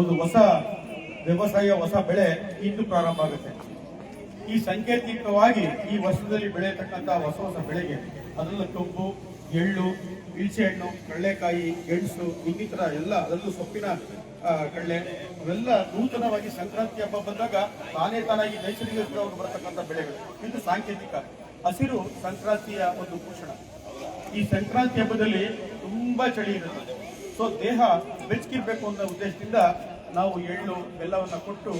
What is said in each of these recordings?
ಒಂದು ಹೊಸ ವ್ಯವಸಾಯ, ಹೊಸ ಬೆಳೆ ಇಂದು ಪ್ರಾರಂಭ ಆಗುತ್ತೆ. ಈ ಸಾಂಕೇತಿಕವಾಗಿ ಈ ವರ್ಷದಲ್ಲಿ ಬೆಳೆಯತಕ್ಕಂಥ ಹೊಸ ಹೊಸ ಬೆಳೆಗೆ ಅದರಲ್ಲೂ ಕಬ್ಬು ಎಳ್ಳು ಹಣ್ಣು ಕಡಲೆಕಾಯಿ, ಗೆಣಸು, ಇನ್ನಿತರ ಎಲ್ಲ ಅದರಲ್ಲೂ ಸೊಪ್ಪಿನ ಕಡಲೆ ಅವೆಲ್ಲ ನೂತನವಾಗಿ ಸಂಕ್ರಾಂತಿ ಹಬ್ಬ ಬಂದಾಗ ತಾನೇ ತಾನಾಗಿ ನೈಸರ್ಗಿಕವಾಗಿ ಬರತಕ್ಕಂಥ ಬೆಳೆಗಳು. ಇದು ಸಾಂಕೇತಿಕ. ಹಸಿರು ಸಂಕ್ರಾಂತಿಯ ಒಂದು ಭೂಷಣ ಈ ಸಂಕ್ರಾಂತಿ ಹಬ್ಬದಲ್ಲಿ ತುಂಬಾ ಚಳಿ ಇರುತ್ತೆ. ಸೊ ದೇಹ ಬೆಚ್ಚಗಿರ್ಬೇಕು ಅನ್ನೋ ಉದ್ದೇಶದಿಂದ ನಾವು ಎಳ್ಳು ಬೆಲ್ಲವನ್ನು ಕೊಟ್ಟು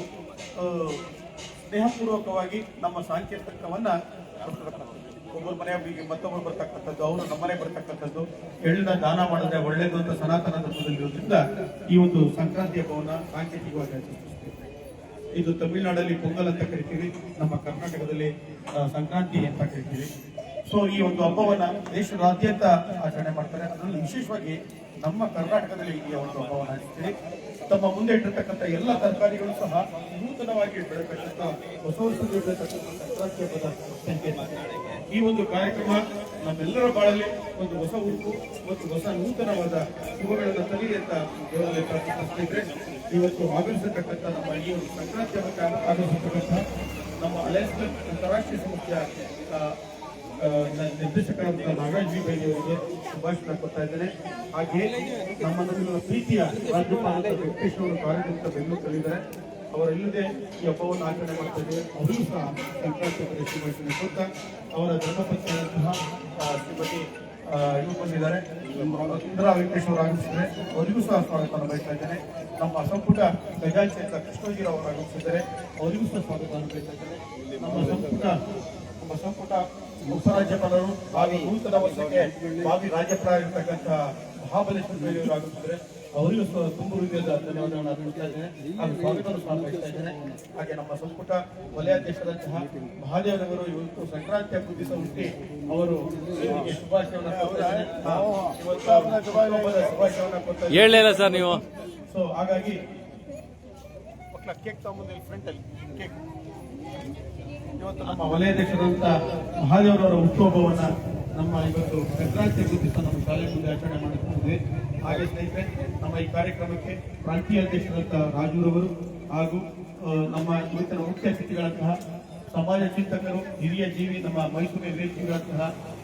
ಸ್ನೇಹಪೂರ್ವಕವಾಗಿ ನಮ್ಮ ಸಾಂಕೇತಿಕವನ್ನ ಒಬ್ಬರು ಮನೆ ಮತ್ತೊಬ್ಬರು ಬರ್ತಕ್ಕಂಥದ್ದು, ಅವರು ನಮ್ಮನೆ ಬರ್ತಕ್ಕಂಥದ್ದು ಎಳ್ಳನ್ನ ದಾನ ಮಾಡಿದ್ರೆ ಒಳ್ಳೇದು ಅಂತ ಸನಾತನ ಧರ್ಮದಲ್ಲಿರೋದ್ರಿಂದ ಈ ಒಂದು ಸಂಕ್ರಾಂತಿ ಹಬ್ಬವನ್ನ ಸಾಂಕೇತಿಕವಾಗಿ ಇದು ತಮಿಳುನಾಡಲ್ಲಿ ಪೊಂಗಲ್ ಅಂತ ಕರಿತೀವಿ. ನಮ್ಮ ಕರ್ನಾಟಕದಲ್ಲಿ ಸಂಕ್ರಾಂತಿ ಅಂತ ಕರಿತೀವಿ. ಸೊ ಈ ಒಂದು ಹಬ್ಬವನ್ನ ದೇಶದಾದ್ಯಂತ ಆಚರಣೆ ಮಾಡ್ತಾರೆ. ಅದರಲ್ಲಿ ವಿಶೇಷವಾಗಿ ನಮ್ಮ ಕರ್ನಾಟಕದಲ್ಲಿ ಈ ಒಂದು ಹಬ್ಬವನ್ನು ಆಚರಿಸ್ತೀವಿ. ತಮ್ಮ ಮುಂದೆ ಇಟ್ಟಿರ್ತಕ್ಕಂಥ ಎಲ್ಲ ತರಕಾರಿಗಳು ಸಹ ನೂತನವಾಗಿ ಬೆಳತಕ್ಕಂಥ ಹೊಸ ಹೊಸತಕ್ಕಂಥ ಈ ಒಂದು ಕಾರ್ಯಕ್ರಮ ನಮ್ಮೆಲ್ಲರ ಬಾಳಲ್ಲಿ ಒಂದು ಹೊಸ ಉಡುಪು ಮತ್ತು ಹೊಸ ನೂತನವಾದ ಶುಭಗಳನ್ನು ತರಲಿ ಅಂತ ದೇವರಲ್ಲಿ ಇವತ್ತು ಆಗಮಿಸತಕ್ಕಂಥ ನಮ್ಮ ಈ ಒಂದು ಸಂಕ್ರಾಂತಿ ಹಬ್ಬಕ್ಕೆ ಆಗಮಿಸತಕ್ಕಂಥ ನಮ್ಮ ಅಲೆಸ್ಟ್ ಅಂತಾರಾಷ್ಟ್ರೀಯ ಸಂಸ್ಥೆಯ ಆ, ಆ, ನ- ನಿರ್ದೇಶಕರಾದ ನಾಗರಾಜ್ ಬೈಲಿ ಅವರಿಗೆ ಶುಭಾಶಯ ಕೊಡ್ತಾ ಇದ್ದೇನೆ. ಹಾಗೆ ನಮ್ಮ ಪ್ರೀತಿಯ ರಾಜ್ಯಪಾಲ ವೆಂಕಟೇಶ್ ಅವರು ಕಾರ್ಯಕರ್ತ ಬೆಂಗಳೂರಿನಲ್ಲಿದ್ದಾರೆ. ಅವರಿಲ್ಲದೆ ಈ ಹಬ್ಬವನ್ನು ಆಚರಣೆ ಮಾಡ್ತಾ ಇದ್ದೇವೆ. ಅವರಿಗೂ ಸಹ ಸಂಕ್ರಾಂತಿ ಶುಭಾಶಯ ಕೊಡ್ತಾ ಅವರ ಧರ್ಮಪತ್ನಿಯಂತಹ ಶ್ರೀಮತಿ ಇವರು ಬಂದಿದ್ದಾರೆ ಇಂದಿರಾ ವೆಂಕಟೇಶ್ ಅವರು ಆಗಮಿಸಿದ್ದಾರೆ. ಅವರಿಗೂ ಸಹ ಸ್ವಾಗತವನ್ನು ಬಯಸ್ತಾ ಇದ್ದೇನೆ. ನಮ್ಮ ಸಂಪುಟ ಗಜಾಂಚೇತ ಕೃಷ್ಣಗಿರಿ ಅವರು ಆಗಮಿಸಿದ್ದಾರೆ. ಅವರಿಗೂ ಸಹ ಸ್ವಾಗತವನ್ನು ಬಯಸ್ತಾ ಇದ್ದೇನೆ. ನಮ್ಮ ಸಂಪುಟ ನಮ್ಮ ಸಂಪುಟ ಉಪರಾಜ್ಯಪಾಲರು ಹಾಗೂ ನೂತನ ವರ್ಷಕ್ಕೆ ಭಾವಿ ರಾಜ್ಯಪಾಲ ಇರತಕ್ಕಂಥ ಮಹಾಬಲೇಶ್ವರ ಬೇರೆಯವರು ಆಗಮಿಸಿದ್ದಾರೆ ಅವರಿಗೂ ಸಹ ತುಂಬ ಹೃದಯದ ಧನ್ಯವಾದಗಳನ್ನು ಅರ್ಪಿಸ್ತಾ ಇದ್ದೇನೆ. ಹಾಗೂ ಸ್ವಾಗತವನ್ನು ಸಹ ಬಯಸ್ತಾ ಇದ್ದೇನೆ. ಹಾಗೆ ನಮ್ಮ ಸಂಪುಟ ವಲಯಾಧ್ಯಕ್ಷರಂತಹ ಮಹಾದೇವರವರು ಇವತ್ತು ಸಂಕ್ರಾಂತಿ ಹಬ್ಬದ ಸಂಸ್ಥೆ ಹುಟ್ಟಿ ಅವರು ಶುಭಾಶಯವನ್ನು ಶುಭಾಶಯವನ್ನು ಕೊಡ್ತಾ ನೀವು. ಸೊ ಹಾಗಾಗಿ ಮಕ್ಕಳ ಕೇಕ್ ತಗೊಂಬಂದು ಕೇಕ್. ಇವತ್ತು ನಮ್ಮ ವಲಯಾಧ್ಯಕ್ಷರಾದಂತ ಮಹಾದೇವರವರ ಹುಟ್ಟುಹಬ್ಬವನ್ನ ನಮ್ಮ ಇವತ್ತು ಸಂಕ್ರಾಂತಿ ದಿವಸ ನಮ್ಮ ಶಾಲೆ ಮುಂದೆ ಆಚರಣೆ ಮಾಡುತ್ತಿದ್ದೇವೆ ಹಾಗೆ ಸ್ನೇಹಿತರೆ, ನಮ್ಮ ಈ ಕಾರ್ಯಕ್ರಮಕ್ಕೆ ಪ್ರಾಂತೀಯ ಅಧ್ಯಕ್ಷರಂತ ರಾಜೂರವರು ಹಾಗೂ ನಮ್ಮ ಇವತ್ತಿನ ಮುಖ್ಯ ಅತಿಥಿಗಳಂತಹ ಸಮಾಜ ಚಿಂತಕರು, ಹಿರಿಯ ಜೀವಿ ನಮ್ಮ ಮೈಸೂರಿನ ವಿವೇಕಿಗಳಂತಹ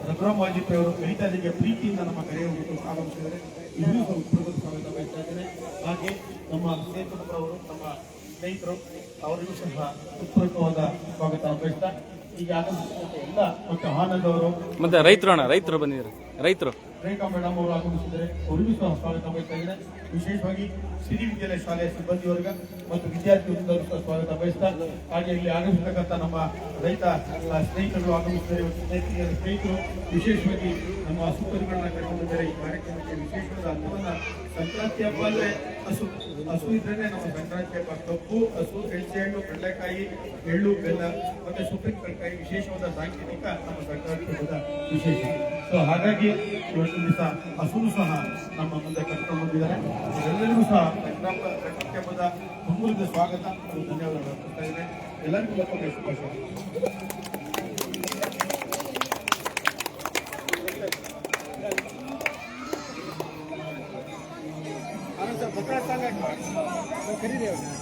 ರಘುರಾಮ್ ವಾಜಪೇಯಿ ಅವರು ಕವಿತಾದಿಗೆ ಪ್ರೀತಿಯಿಂದ ನಮ್ಮ ಕರೆಯುವುದು ಆಗಮಿಸಿದರೆ ಇನ್ನೂ ಬಯಸ್ತಾ ಇದ್ದೇನೆ ಹಾಗೆ ನಮ್ಮ ಸ್ನೇಹಿತರವರು ನಮ್ಮ ಸ್ನೇಹಿತರು ಅವರಿಗೂ ಸಹ ಉತ್ಪೂರ್ವಕವಾದ ಸ್ವಾಗತ ಬಯಸ್ತಾ ಈಗ ಆಗಮಿಸಿದಂತೆ ಎಲ್ಲ ಮತ್ತು ಆನಂದ್ ಅವರು ಮತ್ತೆ ರೈತರು ಅಣ್ಣ ರೈತರು ಬಂದಿದ್ದಾರೆ. ರೈತರು. ರೇಖಾ ಮೇಡಮ್ ಅವರು ಆಗಮಿಸಿದ್ದಾರೆ ಅವರಿಗೂ ಸಹ ಸ್ವಾಗತ ಬಯಸ್ತಾ ವಿಶೇಷವಾಗಿ ಸಿರಿ ವಿದ್ಯಾಲಯ ಶಾಲೆಯ ಸಿಬ್ಬಂದಿ ವರ್ಗ ಮತ್ತು ವಿದ್ಯಾರ್ಥಿ ವೃಂದವರು ಸಹ ಸ್ವಾಗತ ಬಯಸ್ತಾ ಹಾಗೆ ಇಲ್ಲಿ ಆಗಮಿಸತಕ್ಕಂಥ ನಮ್ಮ ರೈತ ಎಲ್ಲ ಸ್ನೇಹಿತರು ಆಗಮಿಸಿದ್ದಾರೆ ಇವತ್ತು ಸ್ನೇಹಿತರ ಸ್ನೇಹಿತರು ವಿಶೇಷವಾಗಿ ನಮ್ಮ ಹಸುಕರುಗಳನ್ನ ಕರ್ಕೊಂಡಿದ್ದಾರೆ ಈ ಕಾರ್ಯಕ್ರಮಕ್ಕೆ ವಿಶೇಷವಾದ ಅರ್ಥವನ್ನ ಸಂಕ್ರಾಂತಿ ಹಬ್ಬ ಅಂದರೆ ಹಸು. ಹಸು ಇದ್ರೇನೆ ನಮ್ಮ ಸಂಕ್ರಾಂತಿ ಕಬ್ಬು, ಹಸು ಎಳ್ಸೆ ಹಣ್ಣು ಕಡಲೆಕಾಯಿ, ಎಳ್ಳು, ಬೆಲ್ಲ ಮತ್ತೆ ಸುಪ್ರೀಂ ಕಡಲೆಕಾಯಿ ವಿಶೇಷವಾದ ಸಾಂಕೇತಿಕ ನಮ್ಮ ಸಂಕ್ರಾಂತಿ ಹಬ್ಬದ ವಿಶೇಷ. ಸೊ ಹಾಗಾಗಿ ಒಂದು ದಿವಸ ಹಸುನು ಸಹ ನಮ್ಮ ಮುಂದೆ ಕರ್ಕೊಂಡು ಬಂದಿದ್ದಾರೆ. ಎಲ್ಲರಿಗೂ ಸಹ ಸಂಕ್ರಾಂತಿ ಸಂಕ್ರಾಂತಿ ಹಬ್ಬದ ತುಂಬುರದ ಸ್ವಾಗತ. ಧನ್ಯವಾದ ಎಲ್ಲರಿಗೂ ಶುಭಾಶಯ પ્રસંગ ખરીદ્યો